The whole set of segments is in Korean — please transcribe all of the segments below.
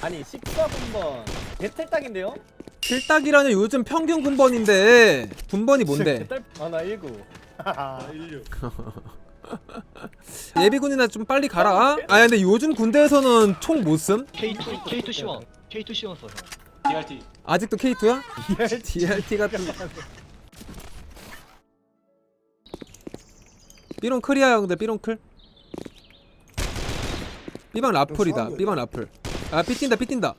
아니 14분번 개틀딱인데요? 필딱이라는 요즘 평균 군번인데 군번이 뭔데? 아나 19 예비군이나 좀 빨리 가라. 아 근데 요즘 군대에서는 총 못 쓴? K2 K2 시원 K2 시원 써 형. DRT 아직도 K2야? DRT 같은. 삐롱 클이야 형들 삐롱 클. 삐방 라플이다. 삐방 라플. 아 삐뛴다 삐뛴다.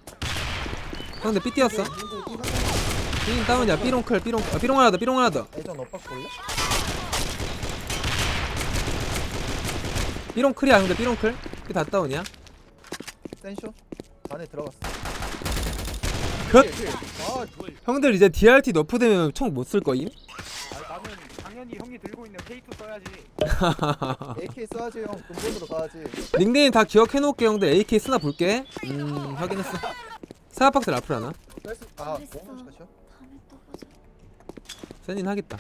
형들 삐뛰었어. 삐 다운이야 삐롱 클 삐롱 아, 삐롱 하나 더 삐롱 하나 더. 예전 오빠 볼래? 삐롱 클이야 형들 삐롱 클. 삐다 다운이야. 센쇼 안에 들어갔어. 컷. 아, 형들 이제 DRT 너프 되면 총 못 쓸 거임? 당연히 형이 들고 있는 K2 써야지. AK 써야지 형. 근본으로 가야지. 닉네임 다 기억해 놓을게 형들 AK 쓰나 볼게 음 확인했어 사과박스 라플 하나 아, 또 보자. 세닌 하겠다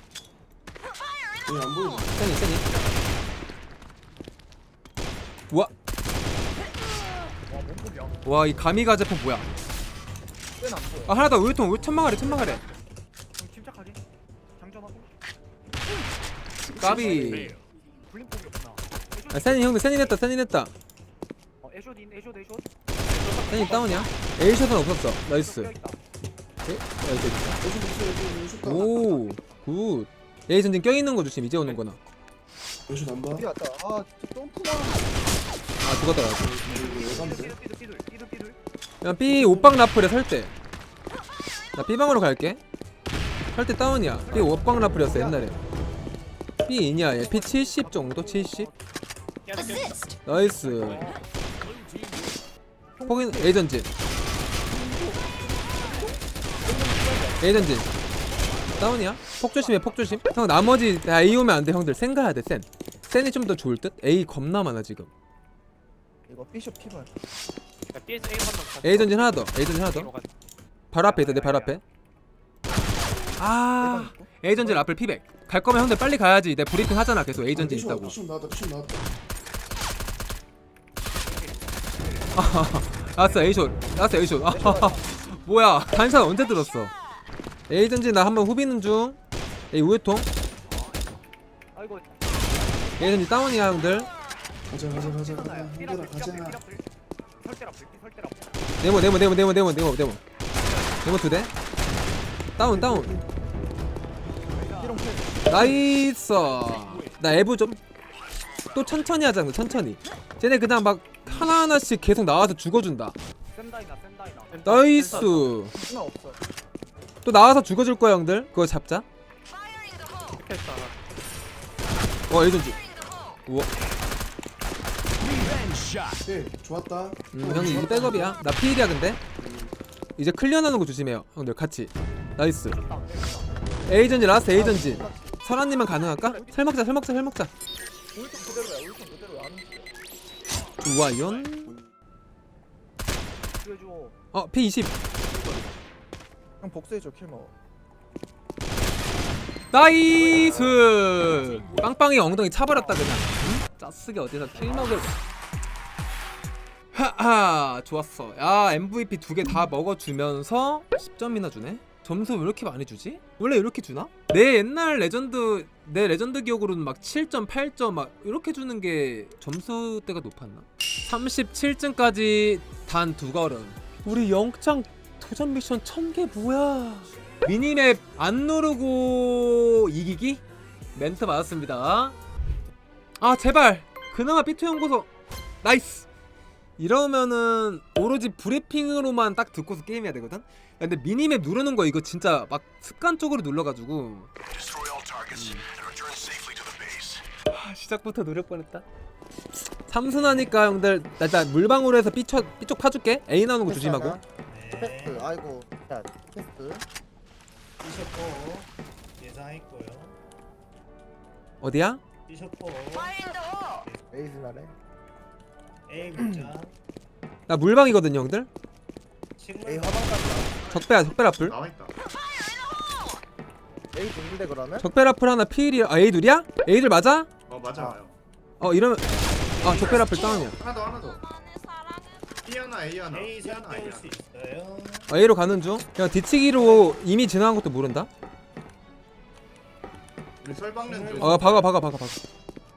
여기 안 보이지? 세닌 세닌 우와 와 몸폭이야. 와이 가미가제품 뭐야 보여. 아 하나 더 우유통 우유 천망아래 천망아래 까비? 아 세닌 형들 세닌 했다 세닌 했다. 세닌 다운이야 에이샷은 없었어 나이스 껴있다. 오굿 에이 전진 껴있는 거 조심 이제 오는 거나. 아, 죽었다 나 그리고 외관대 삐들 삐들 삐들 삐들 삐들. 그냥 B 옷방 라플에 설때 나 B방으로 갈게 설때 다운이야 B 옷방 라플이었어 옛날에 얘 P 70 정도? 70 나이스. 폭인 A전진 A전진 다운이야? 폭 조심해 폭 조심. 형 나머지 다 A 오면 안돼 형들. 센 가야 돼 센. 센이 좀 더 좋을 듯? A 겁나 많아 지금. 이거 비숍 피벌. BS A 한번. A 전진 하나 더 A 전진 하나 더. 바로 앞에 있다 내 바로 앞에 아 전진 앞을 피백. 갈 거면 형들 빨리 가야지. 내 브리핑 하잖아. 계속 A 전진 있다고. 피션 나왔다 피션 나왔다. 알았어 A숏 알았어 A숏 아, 뭐야 단샷 언제 들었어? 전진 나 한번 후비는 중. 아이고. A 전진 다운이야 형들. 가자 가자 가자. 가자. 힘들어 가자. 네모 네모 네모 네모 네모 네모 네모. 네모 두대 다운 다운. 나이스. 나 에브 좀 또 천천히 하자 그 천천히. 쟤네 그냥 막 하나하나씩 계속 나와서 죽어준다. 나이스. 하나 없어. 또 나와서 죽어줄 거야 형들? 그거 잡자. 어 에이전지 우와. 네 좋았다. 음, 형이 이게 백업이야? 나 피일이야 근데? 이제 클리어 나는 거 조심해요 형들 같이 나이스 에이전지 라스트 에이전지 설아님만 가능할까? 설 먹자 설 먹자 설 먹자 울통 그대로야. 울통 그대로 안 움직여. 우와 연 보여줘. 어 P20 형 복수해줘 킬 먹어. 나이스 빵빵이 엉덩이 차버렸다 그냥 응? 짜쓰게 어디서 킬 먹을 하하 좋았어 야 MVP 두 개 다 먹어주면서 10점이나 주네 점수 왜 이렇게 많이 주지? 원래 이렇게 주나? 내 옛날 레전드 내 레전드 기억으로는 막 7점 8점 막 이렇게 주는 게 점수대가 높았나? 37층까지 단 두 걸음 우리 영장 도전 미션 1000개 뭐야 미니맵 안 누르고 이기기? 멘트 맞았습니다. 아 제발 그나마 삐투 연구소 나이스. 이러면은 오로지 브리핑으로만 딱 듣고서 게임해야 되거든. 야, 근데 미니맵 누르는 거 이거 진짜 막 습관적으로 눌러가지고. 아, 시작부터 노릴 뻔했다. 삼순하니까 형들 나 일단 물방울로 해서 삐쳐 삐쪽 파줄게. A 나오는 거 조심하고. 패스트. 아이고. 야, 패스트. 비셔포 예상했고요. 어디야? 비셔포 에이스 나래. A 문자 나 물방이거든요 형들. 에이 화방까지. 적배야 적배 라플. 나와있다 에이 동인데 그러면? 적배 라플 하나 필이야. 아 A 둘이야? A 둘 맞아? 어 맞아 아. 어 이러면 아 적배 라플 다운이야. 하나 더 하나 더 B 하나 A 하나 A 하나 A 하나 있어요. 아, A로 가는 중 그냥 뒤치기로 이미 지나간 것도 모른다 우리 설방렌 좀아 박아 박아 박아 박아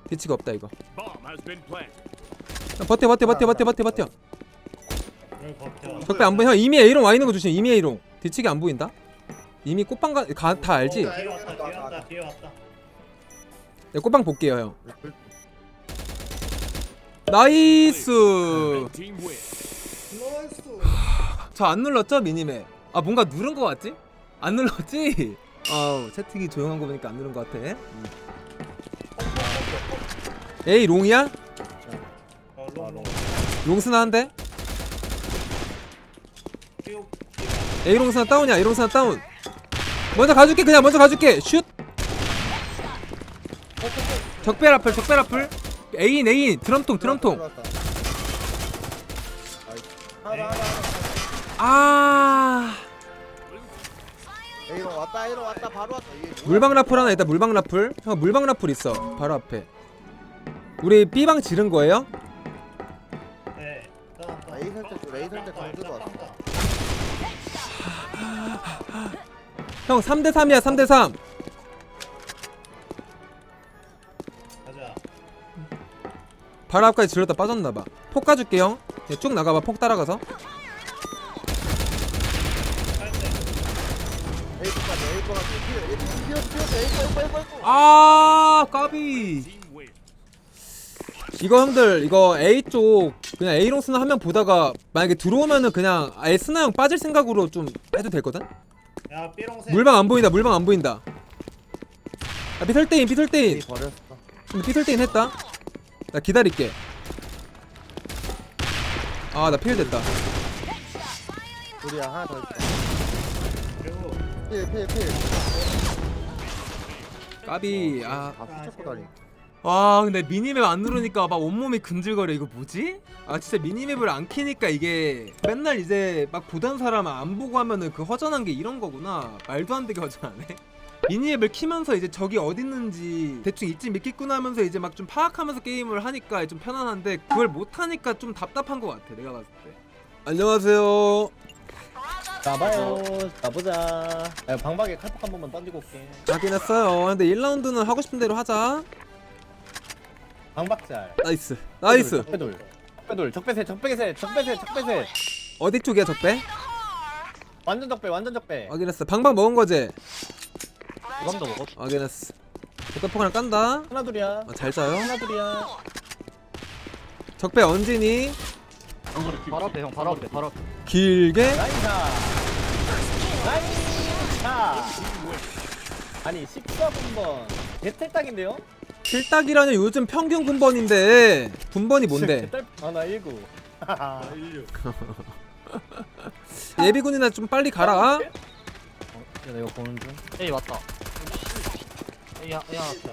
뒤치기 없다 이거 야, 버텨 버텨 버텨 버텨 버텨 버텨. 적배 안 보여 형 이미 A롱 와 있는 거 조심 이미 A롱 뒤치기 안 보인다 이미 꽃빵 가, 가, 다 알지? 어, 뒤에 왔다 뒤에 왔다 뒤에 왔다. 내 꽃빵 볼게요 형 나이스 나이스. 저안 눌렀죠 미니맵 아 뭔가 누른 거 같지? 안 눌렀지? 아우 채팅이 조용한 거 보니까 안 누른 거 같아 음. 에이 롱이야? 어, 롱. 롱스나 한대? 쭉. 에이 롱스나 다운이야 에이 롱스나 다운 먼저 가줄게 그냥 먼저 가줄게 슛 적배 라플 적배 라플 에인 에인 드럼통 드럼통 들어왔다. 아이, 하나 하나 하나 아 A로 왔다 A로 왔다 바로 왔다 이게 뭐야? 물방 라플 하나 있다 물방 라플 형 물방 라플 있어 바로 앞에 우리 B방 지른 거예요? 네. 아. A 설때 줄 A 설때 다운, 왔다 형 3대3이야 3대3 가자. 바로 앞까지 질렀다. 빠졌나봐. 폭 가줄게 형. 예, 쭉 나가봐. 폭 따라가서. A까지 A 뛰어 뛰어 뛰어 A A 아 까비. 이거 형들 이거 A 쪽 그냥 A롱 스나 한 명 보다가 만약에 들어오면은 그냥 아예 스나 형 빠질 생각으로 좀 해도 되거든? 야 삐롱색. 물방 안 보인다 물방 안 보인다. 야 비설대인 비설대인. A 버렸어. 근데 비설대인 했다. 나 기다릴게. 아 나 필 됐다. 우리야 하나 더 있다 그리고 필필필. 까비. 아. 아 붙잡고 다니 와 근데 미니맵 안 누르니까 막 온몸이 근질거려. 이거 뭐지? 아 진짜 미니맵을 안 키니까 이게 맨날 이제 막 보던 사람 안 보고 하면은 그 허전한 게 이런 거구나. 말도 안 되게 허전하네. 미니맵을 키면서 이제 적이 어디 있는지 대충 있지 믿겠구나 하면서 이제 막 좀 파악하면서 게임을 하니까 좀 편안한데 그걸 못 하니까 좀 답답한 것 같아 내가 봤을 때. 안녕하세요. 나봐요. 나보자. 야, 방박에 칼폭 한 번만 던지고 올게. 확인했어요. 근데 1라운드는 하고 싶은 대로 하자 방박잘 나이스 나이스. 적배돌 적배돌 적배세 적배세 적배세 적배세 어디 쪽이야 적배? 완전 적배 완전 적배. 확인했어. 방방 먹은 거지? 이감도 먹었어. 확인했어. 적배폭 하나 깐다. 하나 둘이야. 아, 잘 자요. 하나 둘이야. 적배 언진이 바로 앞에 형 바로 앞에 바로 앞에. 길게? 나이사 나이사 아니 14분 번. 개틀딱인데요? 필딱이라는 요즘 평균 군번인데. 군번이 뭔데? 하나 19 예비군이나 좀 빨리 가라. 야 내가 보는 중. 에이 왔다. 에이 하- 에이 하나 앞에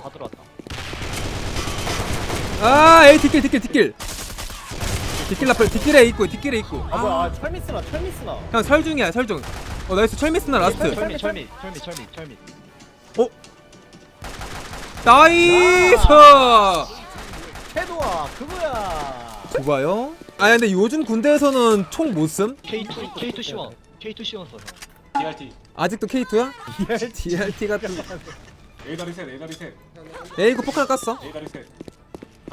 아다 들어왔다. 아 에이 뒷길 뒷길 뒷길. 뒷길 라플 뒷길에 있고 뒷길에 있고. 아 뭐야. 아, 철미스나 철미스나. 형 설중이야 설중. 어 나이스. 철미스나 라스트. 철미 철미 철미 철미 철미 나이스! 태도아 그거야. 좋아요? 아 근데 요즘 군대에서는 총 못씀? K2 K2 시원 K2 시원 써서 DRT 아직도 K2야? DRT 같은 A 다리 셋 A 다리 셋. A고 폭 하나 깠어? A 다리 셋.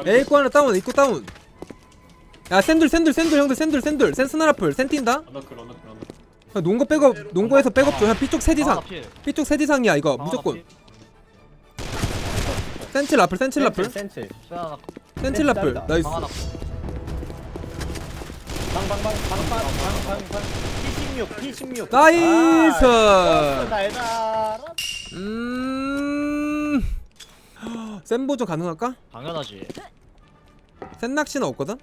A고 하나 다운 입고 다운. 야 샌들 샌들 샌들 형들 샌들 샌들. 센스나라플 센 뛴다. 언더클 언더클 언더클 야, 농구 백업 농구에서 백업 줘야 B쪽 셋 이상. B쪽 셋 이상이야 이거. 무조건. 센칠 라플 센칠 라플. 센칠. 라플. 나이스. 나이스. 음. 센보조 가능할까? 당연하지. 센 낚시는 없거든?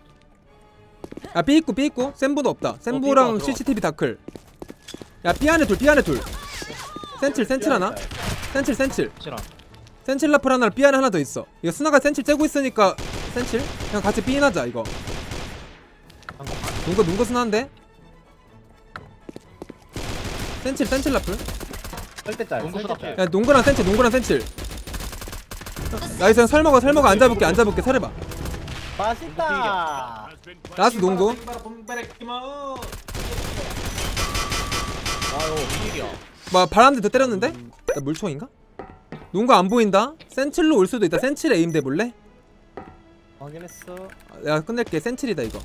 아 B 있고 B 있고. 센보도 없다. 센보랑 CCTV 다클. 야 B 안에 둘 B 안에 둘. 센칠 센칠 하나. 센칠 센칠. 센칠 라플 하나 B 안에 하나 더 있어. 이거 스나가 센칠 째고 있으니까 센칠. 그냥 같이 B 인하자 이거. 농구 농구 스나인데. 센칠 센칠 라플. 설대 짤 농구 수납해. 야 농구랑 센칠 농구랑 센칠. 나이스 형 설 먹어 설 먹어 안 잡을게 안 잡을게 설해봐. 맛있다. 라스 농구 아유 비일이야 뭐 바람대 더 때렸는데? 나 물총인가? 농구 안 보인다 센칠로 올 수도 있다 센칠 에임 대볼래? 확인했어. 아, 내가 끝낼게 센칠이다 이거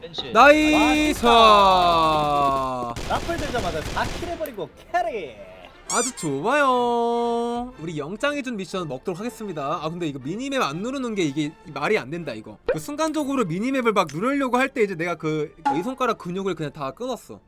벤치 나이스 라플 들자마자 4킬 해버리고 캐리. 아주 좋아요. 우리 영장해준 미션 먹도록 하겠습니다. 아 근데 이거 미니맵 안 누르는 게 이게 말이 안 된다 이거. 그 순간적으로 미니맵을 막 누르려고 할 때 이제 내가 그 이 손가락 근육을 그냥 다 끊었어.